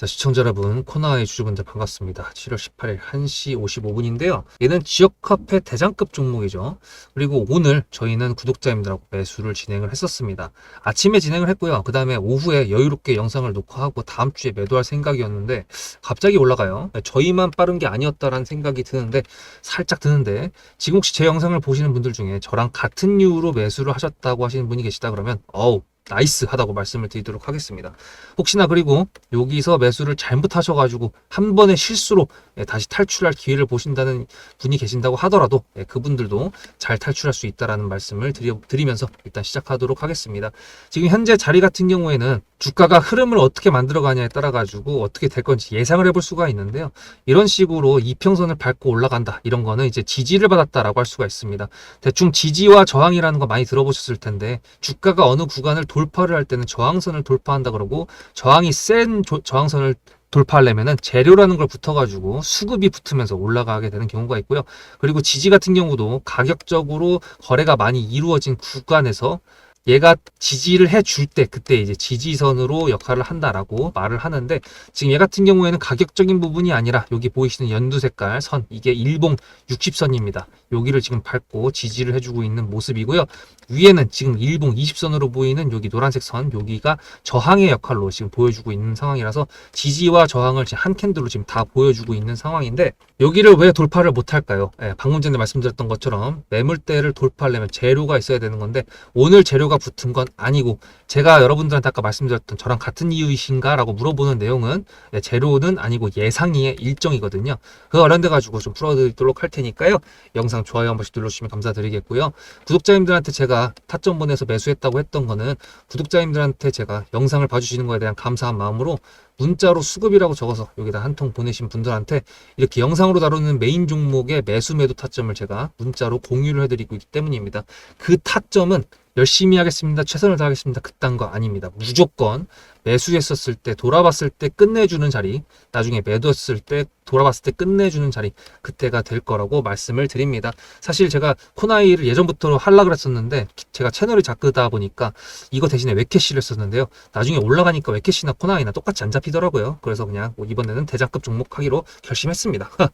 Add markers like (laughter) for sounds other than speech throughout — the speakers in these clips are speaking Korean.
자, 시청자 여러분, 코나의 주주분들 반갑습니다. 7월 18일 1시 55분인데요. 얘는 지역 카페 대장급 종목이죠. 그리고 오늘 저희는 구독자님들하고 매수를 진행을 했었습니다. 아침에 진행을 했고요. 그 다음에 오후에 여유롭게 영상을 녹화하고 다음 주에 매도할 생각이었는데 갑자기 올라가요. 저희만 빠른 게 아니었다라는 생각이 드는데 살짝 드는데 지금 혹시 제 영상을 보시는 분들 중에 저랑 같은 이유로 매수를 하셨다고 하시는 분이 계시다 그러면 어우 나이스 하다고 말씀을 드리도록 하겠습니다. 혹시나 그리고 여기서 매수를 잘못하셔가지고 한 번의 실수로 예, 다시 탈출할 기회를 보신다는 분이 계신다고 하더라도 예, 그분들도 잘 탈출할 수 있다라는 말씀을 드리, 드리면서 일단 시작하도록 하겠습니다. 지금 현재 자리 같은 경우에는 주가가 흐름을 어떻게 만들어가냐에 따라 가지고 어떻게 될 건지 예상을 해볼 수가 있는데요. 이런 식으로 이평선을 밟고 올라간다 이런 거는 이제 지지를 받았다라고 할 수가 있습니다. 대충 지지와 저항이라는 거 많이 들어보셨을 텐데 주가가 어느 구간을 돌 파를 할 때는 저항선을 돌파한다 그러고 저항이 센 조- 저항선을 돌파하려면은 재료라는 걸 붙어가지고 수급이 붙으면서 올라가게 되는 경우가 있고요. 그리고 지지 같은 경우도 가격적으로 거래가 많이 이루어진 구간에서 얘가 지지를 해줄 때 그때 이제 지지선으로 역할을 한다라고 말을 하는데 지금 얘 같은 경우에는 가격적인 부분이 아니라 여기 보이시는 연두 색깔 선 이게 일봉 60선입니다. 여기를 지금 밟고 지지를 해주고 있는 모습이고요. 위에는 지금 일봉 20선으로 보이는 여기 노란색 선 여기가 저항의 역할로 지금 보여주고 있는 상황이라서 지지와 저항을 지금 한 캔들로 지금 다 보여주고 있는 상황인데 여기를 왜 돌파를 못할까요? 예, 방금 전에 말씀드렸던 것처럼 매물대를 돌파하려면 재료가 있어야 되는 건데 오늘 재료가 붙은 건 아니고 제가 여러분들한테 아까 말씀드렸던 저랑 같은 이유이신가 라고 물어보는 내용은 예, 재료는 아니고 예상이의 일정이거든요. 그거 관련돼 가지고 좀 풀어드리도록 할 테니까요. 영상 좋아요 한 번씩 눌러주시면 감사드리겠고요. 구독자님들한테 제가 타점 보내서 매수했다고 했던 거는 구독자님들한테 제가 영상을 봐주시는 거에 대한 감사한 마음으로 문자로 수급이라고 적어서 여기다 한 통 보내신 분들한테 이렇게 영상으로 다루는 메인 종목의 매수 매도 타점을 제가 문자로 공유를 해드리고 있기 때문입니다. 그 타점은 열심히 하겠습니다. 최선을 다하겠습니다. 그딴 거 아닙니다. 무조건 매수했었을 때 돌아봤을 때 끝내주는 자리 나중에 매도했을 때 돌아봤을 때 끝내주는 자리 그때가 될 거라고 말씀을 드립니다. 사실 제가 코나이를 예전부터 하려고 그랬었는데 제가 채널이 작다 보니까 이거 대신에 웨캐시를 썼는데요. 나중에 올라가니까 웨캐시나 코나이나 똑같이 안 잡히더라고요. 그래서 그냥 뭐 이번에는 대장급 종목 하기로 결심했습니다. (laughs)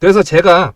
그래서 제가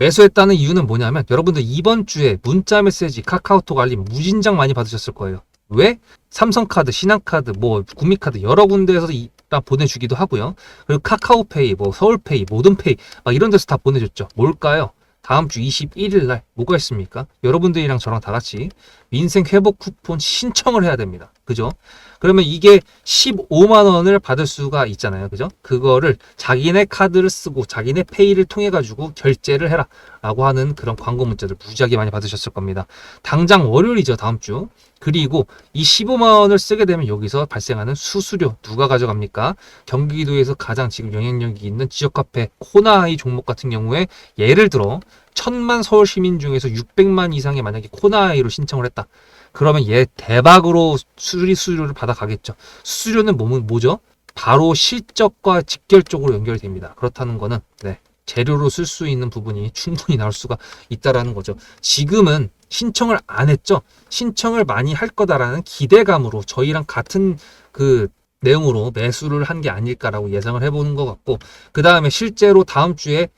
매수했다는 이유는 뭐냐면 여러분들 이번 주에 문자 메시지 카카오톡 알림 무진장 많이 받으셨을 거예요. 왜? 삼성카드, 신한카드, 뭐 구미카드 여러 군데에서 이- 다 보내주기도 하고요. 그리고 카카오페이, 뭐 서울페이, 모든페이 막 이런 데서 다 보내줬죠. 뭘까요? 다음 주 21일 날 뭐가 있습니까? 여러분들이랑 저랑 다 같이 민생 회복 쿠폰 신청을 해야 됩니다. 그죠? 그러면 이게 15만 원을 받을 수가 있잖아요. 그죠? 그거를 자기네 카드를 쓰고 자기네 페이를 통해 가지고 결제를 해라 라고 하는 그런 광고 문자들 무지하게 많이 받으셨을 겁니다. 당장 월요일이죠. 다음 주. 그리고 이 15만 원을 쓰게 되면 여기서 발생하는 수수료 누가 가져갑니까? 경기도에서 가장 지금 영향력이 있는 지역 카페 코나이 종목 같은 경우에 예를 들어 천만 서울 시민 중에서 600만 이상이 만약에 코나이로 신청을 했다. 그러면 얘 대박으로 수리 수수료를 받아가겠죠. 수수료는 뭐, 뭐죠? 바로 실적과 직결적으로 연결이 됩니다. 그렇다는 거는 네, 재료로 쓸 수 있는 부분이 충분히 나올 수가 있다라는 거죠. 지금은 신청을 안 했죠. 신청을 많이 할 거다라는 기대감으로 저희랑 같은 그 내용으로 매수를 한 게 아닐까라고 예상을 해보는 것 같고 그 다음에 실제로 다음 주에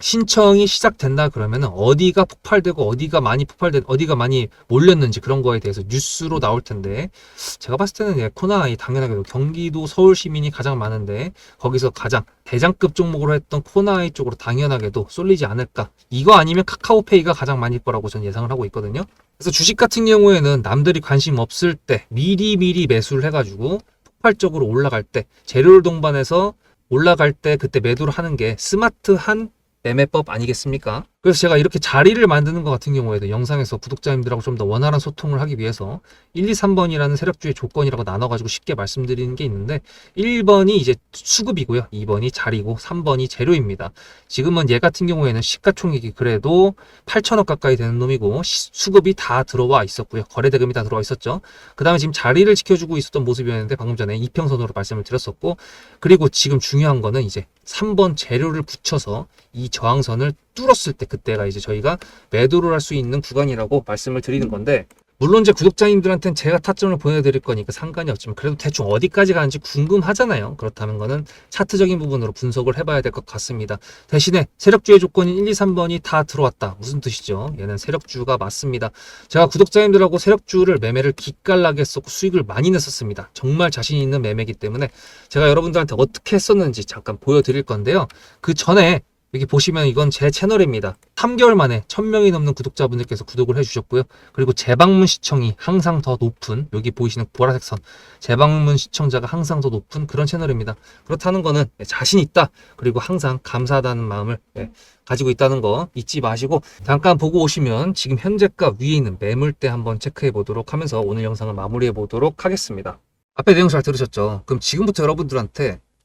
신청이 시작된다 그러면 어디가 폭발되고 어디가 많이 폭발된 어디가 많이 몰렸는지 그런 거에 대해서 뉴스로 나올 텐데 제가 봤을 때는 예, 코나이 당연하게도 경기도 서울 시민이 가장 많은데 거기서 가장 대장급 종목으로 했던 코나이 쪽으로 당연하게도 쏠리지 않을까. 이거 아니면 카카오페이가 가장 많을 거라고 저는 예상을 하고 있거든요. 그래서 주식 같은 경우에는 남들이 관심 없을 때 미리 미리 매수를 해가지고 폭발적으로 올라갈 때 재료를 동반해서 올라갈 때 그때 매도를 하는 게 스마트한 매매법 아니겠습니까? 그래서 제가 이렇게 자리를 만드는 것 같은 경우에도 영상에서 구독자님들하고 좀 더 원활한 소통을 하기 위해서 1, 2, 3번이라는 세력주의 조건이라고 나눠가지고 쉽게 말씀드리는 게 있는데 1번이 이제 수급이고요. 2번이 자리고 3번이 재료입니다. 지금은 얘 같은 경우에는 시가총액이 그래도 8천억 가까이 되는 놈이고 시- 수급이 다 들어와 있었고요. 거래대금이 다 들어와 있었죠. 그 다음에 지금 자리를 지켜주고 있었던 모습이었는데 방금 전에 이평선으로 말씀을 드렸었고 그리고 지금 중요한 거는 이제 3번 재료를 붙여서 이 저항선을 뚫었을 때그 때가 이제 저희가 매도를 할 수 있는 구간이라고 말씀을 드리는 건데 물론 제 구독자님들한테는 제가 타점을 보내드릴 거니까 상관이 없지만 그래도 대충 어디까지 가는지 궁금하잖아요. 그렇다면 거는 차트적인 부분으로 분석을 해봐야 될 것 같습니다. 대신에 세력주의 조건인 1, 2, 3번이 다 들어왔다. 무슨 뜻이죠? 얘는 세력주가 맞습니다. 제가 구독자님들하고 세력주를 매매를 기깔나게 했었고 수익을 많이 냈었습니다. 정말 자신 있는 매매이기 때문에 제가 여러분들한테 어떻게 했었는지 잠깐 보여드릴 건데요. 그 전에 여기 보시면 이건 제 채널입니다. 3개월 만에 1000명이 넘는 구독자분들께서 구독을 해주셨고요. 그리고 재방문 시청이 항상 더 높은 여기 보이시는 보라색 선 재방문 시청자가 항상 더 높은 그런 채널입니다. 그렇다는 거는 자신 있다. 그리고 항상 감사하다는 마음을 네, 가지고 있다는 거 잊지 마시고 잠깐 보고 오시면 지금 현재가 위에 있는 매물대 한번 체크해 보도록 하면서 오늘 영상을 마무리해 보도록 하겠습니다. 앞에 내용 잘 들으셨죠? 그럼 지금부터 여러분들한테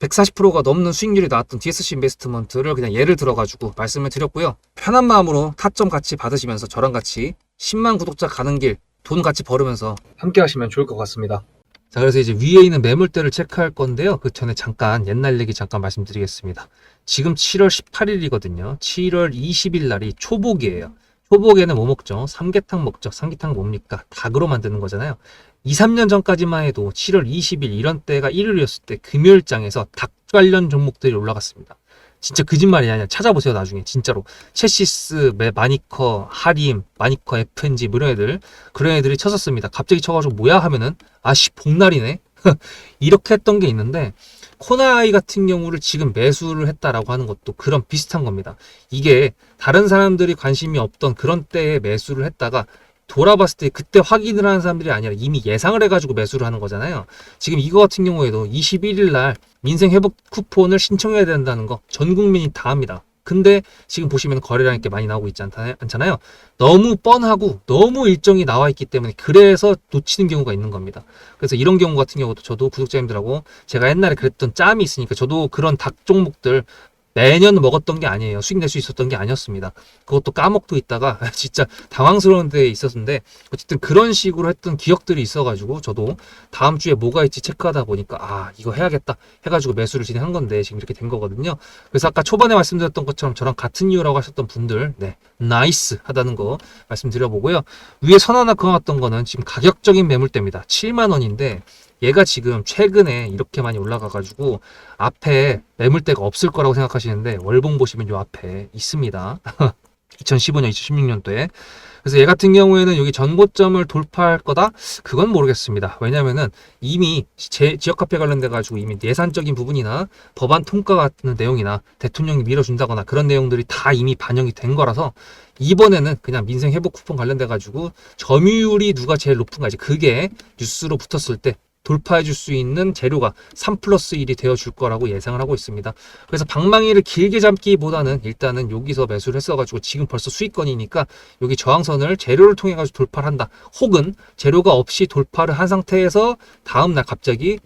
140%가 넘는 수익률이 나왔던 DSC 인베스트먼트를 그냥 예를 들어가지고 말씀을 드렸고요. 편한 마음으로 타점 같이 받으시면서 저랑 같이 10만 구독자 가는 길 돈 같이 벌으면서 함께 하시면 좋을 것 같습니다. 자, 그래서 이제 위에 있는 매물대를 체크할 건데요. 그 전에 잠깐 옛날 얘기 잠깐 말씀드리겠습니다. 지금 7월 18일이거든요. 7월 20일 날이 초복이에요. 초복에는 뭐 먹죠? 삼계탕 먹죠. 삼계탕 뭡니까? 닭으로 만드는 거잖아요. 2, 3년 전까지만 해도 7월 20일 이런 때가 일요일이었을 때 금요일장에서 닭 관련 종목들이 올라갔습니다. 진짜 거짓말이 아니야. 찾아보세요, 나중에. 진짜로. 체시스, 메, 마니커, 하림, 마니커, FNG, 뭐 이런 애들. 그런 애들이 쳤었습니다. 갑자기 쳐가지고 뭐야 하면은, 아씨, 복날이네? (laughs) 이렇게 했던 게 있는데, 코나이 같은 경우를 지금 매수를 했다라고 하는 것도 그런 비슷한 겁니다. 이게 다른 사람들이 관심이 없던 그런 때에 매수를 했다가 돌아봤을 때 그때 확인을 하는 사람들이 아니라 이미 예상을 해가지고 매수를 하는 거잖아요. 지금 이거 같은 경우에도 21일 날 민생 회복 쿠폰을 신청해야 된다는 거 전 국민이 다 합니다. 근데 지금 보시면 거래량이 꽤 많이 나오고 있지 않잖아요. 너무 뻔하고 너무 일정이 나와 있기 때문에 그래서 놓치는 경우가 있는 겁니다. 그래서 이런 경우 같은 경우도 저도 구독자님들하고 제가 옛날에 그랬던 짬이 있으니까 저도 그런 닭 종목들 매년 먹었던 게 아니에요. 수익 낼 수 있었던 게 아니었습니다. 그것도 까먹고 있다가 (laughs) 진짜 당황스러운 데 있었는데 어쨌든 그런 식으로 했던 기억들이 있어가지고 저도 다음 주에 뭐가 있지 체크하다 보니까 아 이거 해야겠다 해가지고 매수를 진행한 건데 지금 이렇게 된 거거든요. 그래서 아까 초반에 말씀드렸던 것처럼 저랑 같은 이유라고 하셨던 분들 네 나이스 하다는 거 말씀드려보고요. 위에 선 하나 그어놨던 거는 지금 가격적인 매물대입니다. 7만 원인데 얘가 지금 최근에 이렇게 많이 올라가가지고 앞에 매물대가 없을 거라고 생각하시는데 월봉 보시면 요 앞에 있습니다. (laughs) 2015년, 2016년도에. 그래서 얘 같은 경우에는 여기 전고점을 돌파할 거다? 그건 모르겠습니다. 왜냐면은 이미 제 지역화폐 관련돼 가지고 이미 예산적인 부분이나 법안 통과 같은 내용이나 대통령이 밀어준다거나 그런 내용들이 다 이미 반영이 된 거라서 이번에는 그냥 민생 회복 쿠폰 관련돼 가지고 점유율이 누가 제일 높은가 이제 그게 뉴스로 붙었을 때 돌파해 줄 수 있는 재료가 3 플러스 1이 되어 줄 거라고 예상을 하고 있습니다. 그래서 방망이를 길게 잡기보다는 일단은 여기서 매수를 했어가지고 지금 벌써 수익권이니까 여기 저항선을 재료를 통해 가지고 돌파를 한다. 혹은 재료가 없이 돌파를 한 상태에서 다음날 갑자기 예,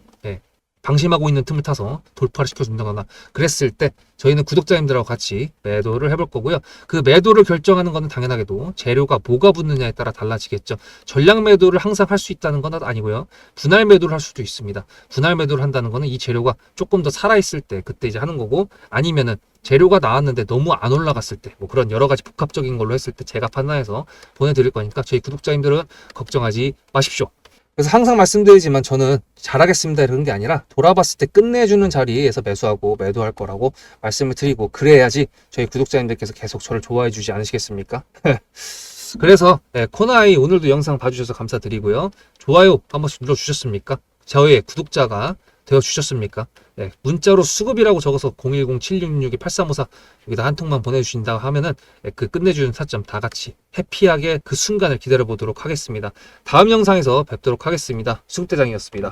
방심하고 있는 틈을 타서 돌파를 시켜준다거나 그랬을 때 저희는 구독자님들하고 같이 매도를 해볼 거고요. 그 매도를 결정하는 것은 당연하게도 재료가 뭐가 붙느냐에 따라 달라지겠죠. 전량 매도를 항상 할 수 있다는 건 아니고요. 분할 매도를 할 수도 있습니다. 분할 매도를 한다는 거는 이 재료가 조금 더 살아있을 때 그때 이제 하는 거고 아니면은 재료가 나왔는데 너무 안 올라갔을 때 뭐 그런 여러 가지 복합적인 걸로 했을 때 제가 판단해서 보내드릴 거니까 저희 구독자님들은 걱정하지 마십시오. 그래서 항상 말씀드리지만 저는 잘하겠습니다 이런 게 아니라 돌아봤을 때 끝내주는 자리에서 매수하고 매도할 거라고 말씀을 드리고 그래야지 저희 구독자님들께서 계속 저를 좋아해 주지 않으시겠습니까? (laughs) 그래서 네, 코나이 오늘도 영상 봐주셔서 감사드리고요. 좋아요 한 번씩 눌러주셨습니까? 저의 구독자가 되어주셨습니까? 네, 문자로 수급이라고 적어서 010-7666-8354 여기다 한 통만 보내주신다 하면은 네, 그 끝내주는 타점 다 같이 해피하게 그 순간을 기다려 보도록 하겠습니다. 다음 영상에서 뵙도록 하겠습니다. 수급대장이었습니다.